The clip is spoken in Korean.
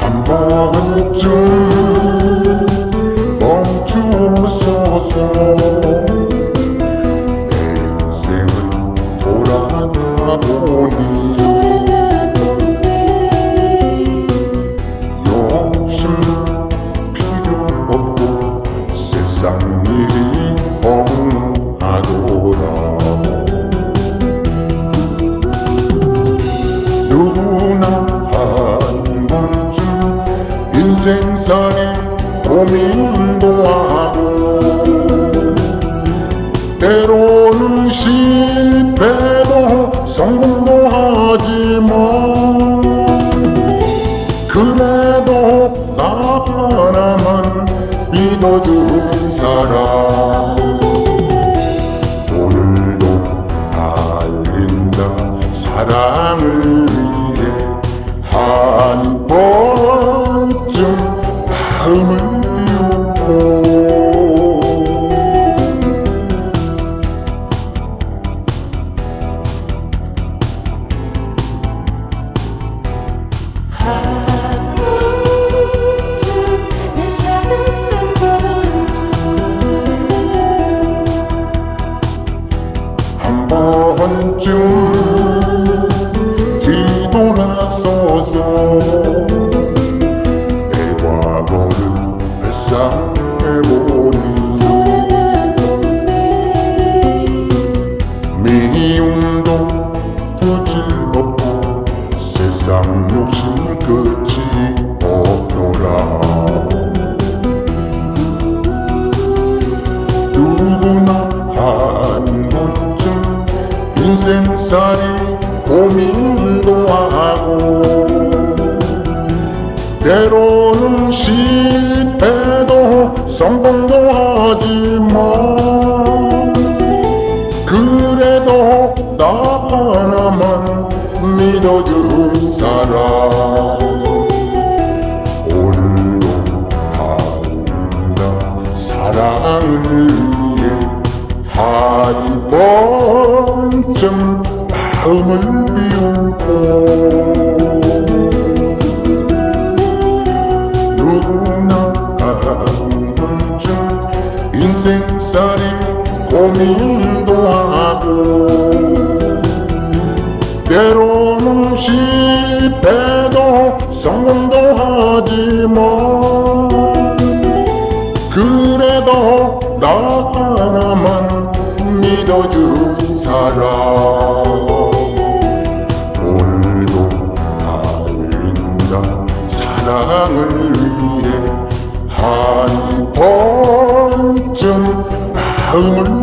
한번쯤 고민도 하고 때로는 실패도 성공도 하지만 그래도 나 하나만 믿어준 사람. 오늘도 달린다. 사랑을 위해 한 번쯤 마음을 뒤돌아서서 내 과거를 회상해보니 미움도 부질없고 세상 욕심 끝이 없더라. 누구나 한 번쯤 인생살이 고민도 하고 때로는 실패도 성공도 하지만 그래도 나 하나만 믿어준 사람. 오늘도 달린다. 사랑을 위해 한 번쯤 마음을 비우고 살이 고민도 하고 때로는 실패도 성공도 하지만 그래도 나 하나만 믿어준 사람 Hellman